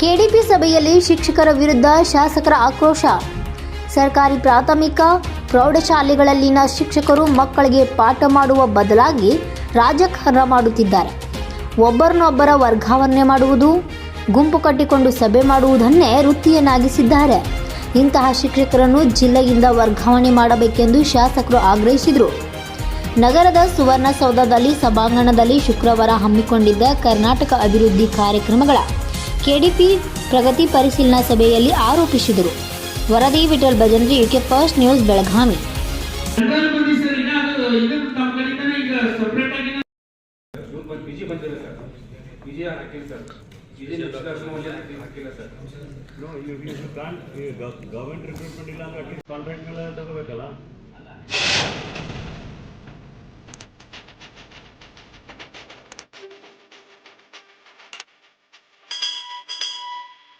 KDP ಸಭೆಯಲ್ಲಿ ಶಿಕ್ಷಕರ ವಿರುದ್ಧ ಶಾಸಕರ ಆಕ್ರೋಶ. ಸರ್ಕಾರಿ ಪ್ರಾಥಮಿಕ, ಪ್ರೌಢಶಾಲೆಗಳಲ್ಲಿನ ಶಿಕ್ಷಕರು ಮಕ್ಕಳಿಗೆ ಪಾಠ ಮಾಡುವ ಬದಲಾಗಿ ರಾಜಕಾರಣ ಮಾಡುತ್ತಿದ್ದಾರೆ. ಒಬ್ಬರನ್ನೊಬ್ಬರ ವರ್ಗಾವಣೆ ಮಾಡುವುದು, ಗುಂಪು ಕಟ್ಟಿಕೊಂಡು ಸಭೆ ಮಾಡುವುದನ್ನೇ ವೃತ್ತಿಯನ್ನಾಗಿಸಿದ್ದಾರೆ. ಇಂತಹ ಶಿಕ್ಷಕರನ್ನು ಜಿಲ್ಲೆಯಿಂದ ವರ್ಗಾವಣೆ ಮಾಡಬೇಕೆಂದು ಶಾಸಕರು ಆಗ್ರಹಿಸಿದರು. ನಗರದ ಸುವರ್ಣಸೌಧದಲ್ಲಿ ಸಭಾಂಗಣದಲ್ಲಿ ಶುಕ್ರವಾರ ಹಮ್ಮಿಕೊಂಡಿದ್ದ ಕರ್ನಾಟಕ ಅಭಿವೃದ್ಧಿ ಕಾರ್ಯಕ್ರಮಗಳ ಕೆಡಿಪಿ ಪ್ರಗತಿ ಪರಿಶೀಲನಾ ಸಭೆಯಲ್ಲಿ ಆರೋಪಿಸಿದರು. ವರದಿ Vithal Bhajantri UK first news, Belagavi. Government recruitment ಇಲ್ಲ ಅಂದ್ರೆ ಕಾಂಟ್ರಾಕ್ಟ್ ಮೇಲೆ ತಗೋಬೇಕಲ್ಲ?